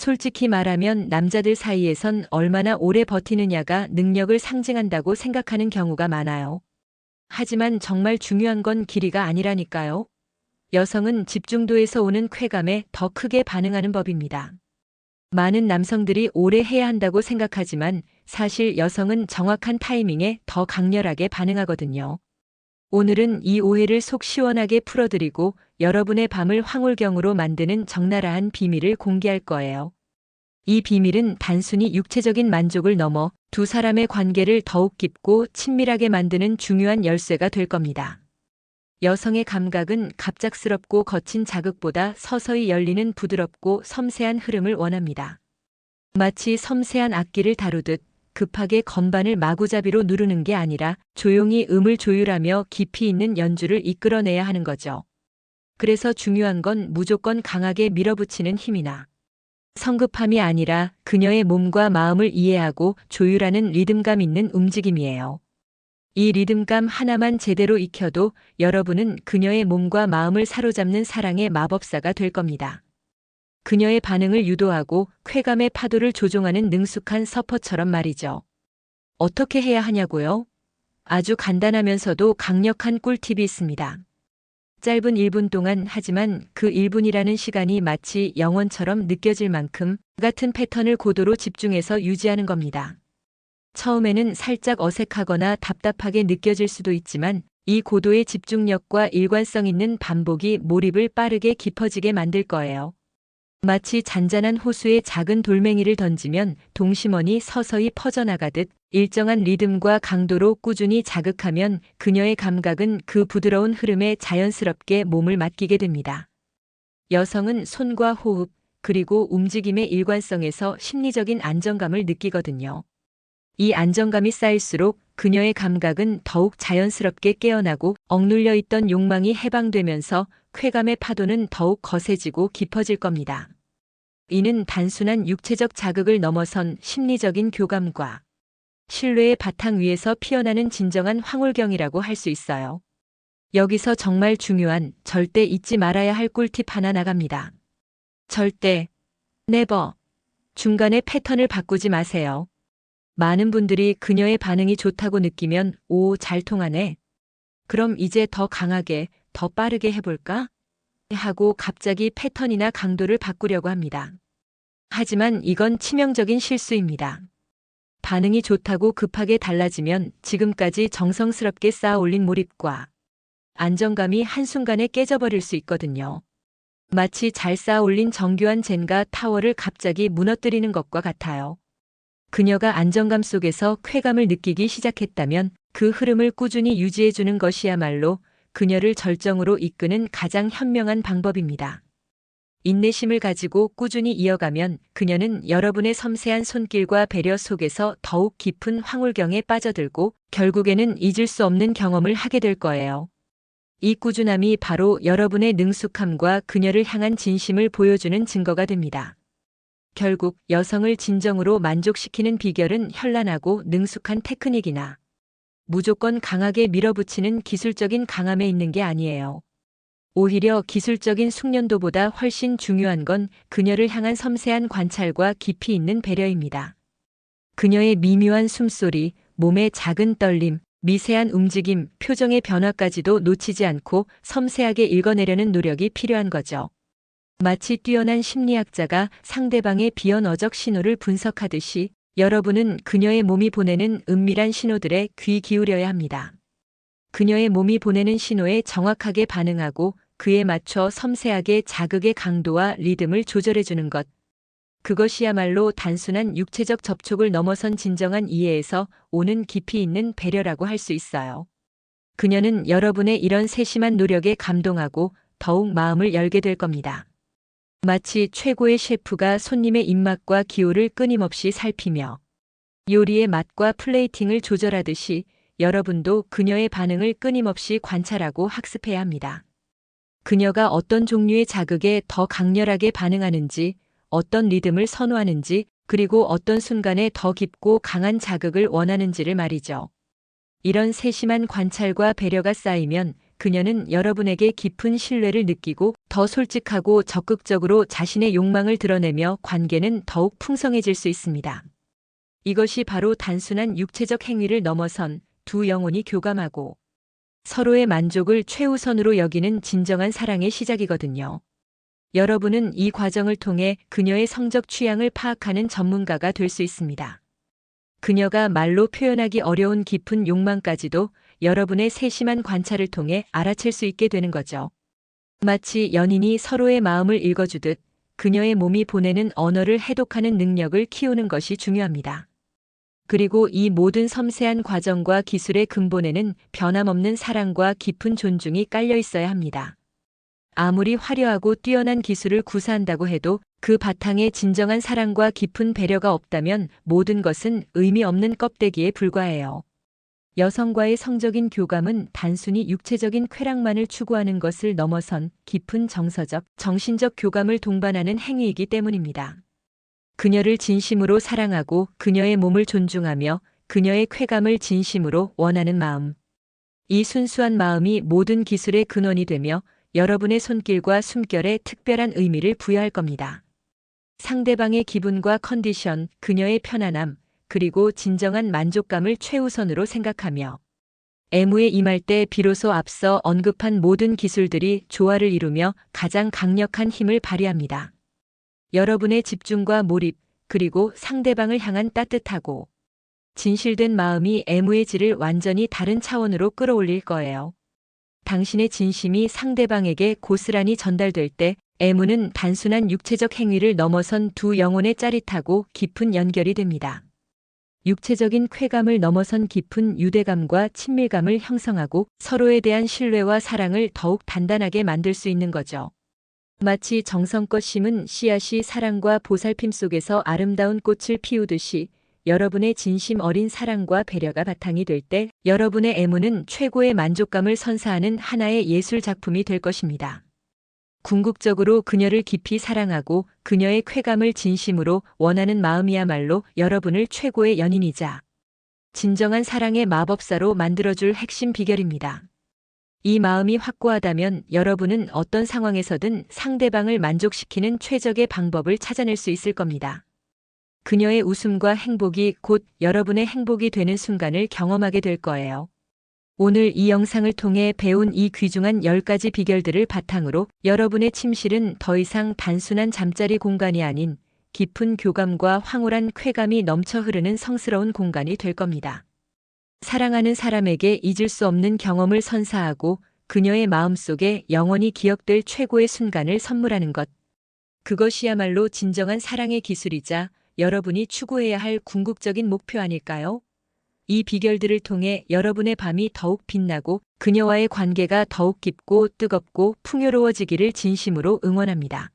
솔직히 말하면 남자들 사이에선 얼마나 오래 버티느냐가 능력을 상징한다고 생각하는 경우가 많아요. 하지만 정말 중요한 건 길이가 아니라니까요. 여성은 집중도에서 오는 쾌감에 더 크게 반응하는 법입니다. 많은 남성들이 오래 해야 한다고 생각하지만 사실 여성은 정확한 타이밍에 더 강렬하게 반응하거든요. 오늘은 이 오해를 속 시원하게 풀어드리고 여러분의 밤을 황홀경으로 만드는 적나라한 비밀을 공개할 거예요. 이 비밀은 단순히 육체적인 만족을 넘어 두 사람의 관계를 더욱 깊고 친밀하게 만드는 중요한 열쇠가 될 겁니다. 여성의 감각은 갑작스럽고 거친 자극보다 서서히 열리는 부드럽고 섬세한 흐름을 원합니다. 마치 섬세한 악기를 다루듯 급하게 건반을 마구잡이로 누르는 게 아니라 조용히 음을 조율하며 깊이 있는 연주를 이끌어내야 하는 거죠. 그래서 중요한 건 무조건 강하게 밀어붙이는 힘이나 성급함이 아니라 그녀의 몸과 마음을 이해하고 조율하는 리듬감 있는 움직임이에요. 이 리듬감 하나만 제대로 익혀도 여러분은 그녀의 몸과 마음을 사로잡는 사랑의 마법사가 될 겁니다. 그녀의 반응을 유도하고 쾌감의 파도를 조종하는 능숙한 서퍼처럼 말이죠. 어떻게 해야 하냐고요? 아주 간단하면서도 강력한 꿀팁이 있습니다. 짧은 1분 동안 하지만 그 1분이라는 시간이 마치 영원처럼 느껴질 만큼 같은 패턴을 고도로 집중해서 유지하는 겁니다. 처음에는 살짝 어색하거나 답답하게 느껴질 수도 있지만 이 고도의 집중력과 일관성 있는 반복이 몰입을 빠르게 깊어지게 만들 거예요. 마치 잔잔한 호수에 작은 돌멩이를 던지면 동심원이 서서히 퍼져나가듯 일정한 리듬과 강도로 꾸준히 자극하면 그녀의 감각은 그 부드러운 흐름에 자연스럽게 몸을 맡기게 됩니다. 여성은 손과 호흡, 그리고 움직임의 일관성에서 심리적인 안정감을 느끼거든요. 이 안정감이 쌓일수록 그녀의 감각은 더욱 자연스럽게 깨어나고 억눌려 있던 욕망이 해방되면서 쾌감의 파도는 더욱 거세지고 깊어질 겁니다. 이는 단순한 육체적 자극을 넘어선 심리적인 교감과 신뢰의 바탕 위에서 피어나는 진정한 황홀경이라고 할 수 있어요. 여기서 정말 중요한 절대 잊지 말아야 할 꿀팁 하나 나갑니다. 절대, 네버, 중간에 패턴을 바꾸지 마세요. 많은 분들이 그녀의 반응이 좋다고 느끼면 오, 잘 통하네. 그럼 이제 더 강하게, 더 빠르게 해볼까? 하고 갑자기 패턴이나 강도를 바꾸려고 합니다. 하지만 이건 치명적인 실수입니다. 반응이 좋다고 급하게 달라지면 지금까지 정성스럽게 쌓아 올린 몰입과 안정감이 한순간에 깨져버릴 수 있거든요. 마치 잘 쌓아 올린 정교한 젠가 타워를 갑자기 무너뜨리는 것과 같아요. 그녀가 안정감 속에서 쾌감을 느끼기 시작했다면 그 흐름을 꾸준히 유지해주는 것이야말로 그녀를 절정으로 이끄는 가장 현명한 방법입니다. 인내심을 가지고 꾸준히 이어가면 그녀는 여러분의 섬세한 손길과 배려 속에서 더욱 깊은 황홀경에 빠져들고 결국에는 잊을 수 없는 경험을 하게 될 거예요. 이 꾸준함이 바로 여러분의 능숙함과 그녀를 향한 진심을 보여주는 증거가 됩니다. 결국 여성을 진정으로 만족시키는 비결은 현란하고 능숙한 테크닉이나 무조건 강하게 밀어붙이는 기술적인 강함에 있는 게 아니에요. 오히려 기술적인 숙련도보다 훨씬 중요한 건 그녀를 향한 섬세한 관찰과 깊이 있는 배려입니다. 그녀의 미묘한 숨소리, 몸의 작은 떨림, 미세한 움직임, 표정의 변화까지도 놓치지 않고 섬세하게 읽어내려는 노력이 필요한 거죠. 마치 뛰어난 심리학자가 상대방의 비언어적 신호를 분석하듯이 여러분은 그녀의 몸이 보내는 은밀한 신호들에 귀 기울여야 합니다. 그녀의 몸이 보내는 신호에 정확하게 반응하고 그에 맞춰 섬세하게 자극의 강도와 리듬을 조절해주는 것. 그것이야말로 단순한 육체적 접촉을 넘어선 진정한 이해에서 오는 깊이 있는 배려라고 할 수 있어요. 그녀는 여러분의 이런 세심한 노력에 감동하고 더욱 마음을 열게 될 겁니다. 마치 최고의 셰프가 손님의 입맛과 기호를 끊임없이 살피며 요리의 맛과 플레이팅을 조절하듯이 여러분도 그녀의 반응을 끊임없이 관찰하고 학습해야 합니다. 그녀가 어떤 종류의 자극에 더 강렬하게 반응하는지, 어떤 리듬을 선호하는지, 그리고 어떤 순간에 더 깊고 강한 자극을 원하는지를 말이죠. 이런 세심한 관찰과 배려가 쌓이면 그녀는 여러분에게 깊은 신뢰를 느끼고 더 솔직하고 적극적으로 자신의 욕망을 드러내며 관계는 더욱 풍성해질 수 있습니다. 이것이 바로 단순한 육체적 행위를 넘어선 두 영혼이 교감하고 서로의 만족을 최우선으로 여기는 진정한 사랑의 시작이거든요. 여러분은 이 과정을 통해 그녀의 성적 취향을 파악하는 전문가가 될 수 있습니다. 그녀가 말로 표현하기 어려운 깊은 욕망까지도 여러분의 세심한 관찰을 통해 알아챌 수 있게 되는 거죠. 마치 연인이 서로의 마음을 읽어주듯 그녀의 몸이 보내는 언어를 해독하는 능력을 키우는 것이 중요합니다. 그리고 이 모든 섬세한 과정과 기술의 근본에는 변함없는 사랑과 깊은 존중이 깔려 있어야 합니다. 아무리 화려하고 뛰어난 기술을 구사한다고 해도 그 바탕에 진정한 사랑과 깊은 배려가 없다면 모든 것은 의미 없는 껍데기에 불과해요. 여성과의 성적인 교감은 단순히 육체적인 쾌락만을 추구하는 것을 넘어선 깊은 정서적, 정신적 교감을 동반하는 행위이기 때문입니다. 그녀를 진심으로 사랑하고 그녀의 몸을 존중하며 그녀의 쾌감을 진심으로 원하는 마음. 이 순수한 마음이 모든 기술의 근원이 되며 여러분의 손길과 숨결에 특별한 의미를 부여할 겁니다. 상대방의 기분과 컨디션, 그녀의 편안함, 그리고 진정한 만족감을 최우선으로 생각하며 애무에 임할 때 비로소 앞서 언급한 모든 기술들이 조화를 이루며 가장 강력한 힘을 발휘합니다. 여러분의 집중과 몰입, 그리고 상대방을 향한 따뜻하고 진실된 마음이 애무의 질을 완전히 다른 차원으로 끌어올릴 거예요. 당신의 진심이 상대방에게 고스란히 전달될 때 애무는 단순한 육체적 행위를 넘어선 두 영혼의 짜릿하고 깊은 연결이 됩니다. 육체적인 쾌감을 넘어선 깊은 유대감과 친밀감을 형성하고 서로에 대한 신뢰와 사랑을 더욱 단단하게 만들 수 있는 거죠. 마치 정성껏 심은 씨앗이 사랑과 보살핌 속에서 아름다운 꽃을 피우듯이 여러분의 진심 어린 사랑과 배려가 바탕이 될 때 여러분의 애무는 최고의 만족감을 선사하는 하나의 예술 작품이 될 것입니다. 궁극적으로 그녀를 깊이 사랑하고 그녀의 쾌감을 진심으로 원하는 마음이야말로 여러분을 최고의 연인이자 진정한 사랑의 마법사로 만들어줄 핵심 비결입니다. 이 마음이 확고하다면 여러분은 어떤 상황에서든 상대방을 만족시키는 최적의 방법을 찾아낼 수 있을 겁니다. 그녀의 웃음과 행복이 곧 여러분의 행복이 되는 순간을 경험하게 될 거예요. 오늘 이 영상을 통해 배운 이 귀중한 10가지 비결들을 바탕으로 여러분의 침실은 더 이상 단순한 잠자리 공간이 아닌 깊은 교감과 황홀한 쾌감이 넘쳐 흐르는 성스러운 공간이 될 겁니다. 사랑하는 사람에게 잊을 수 없는 경험을 선사하고 그녀의 마음속에 영원히 기억될 최고의 순간을 선물하는 것. 그것이야말로 진정한 사랑의 기술이자 여러분이 추구해야 할 궁극적인 목표 아닐까요? 이 비결들을 통해 여러분의 밤이 더욱 빛나고 그녀와의 관계가 더욱 깊고 뜨겁고 풍요로워지기를 진심으로 응원합니다.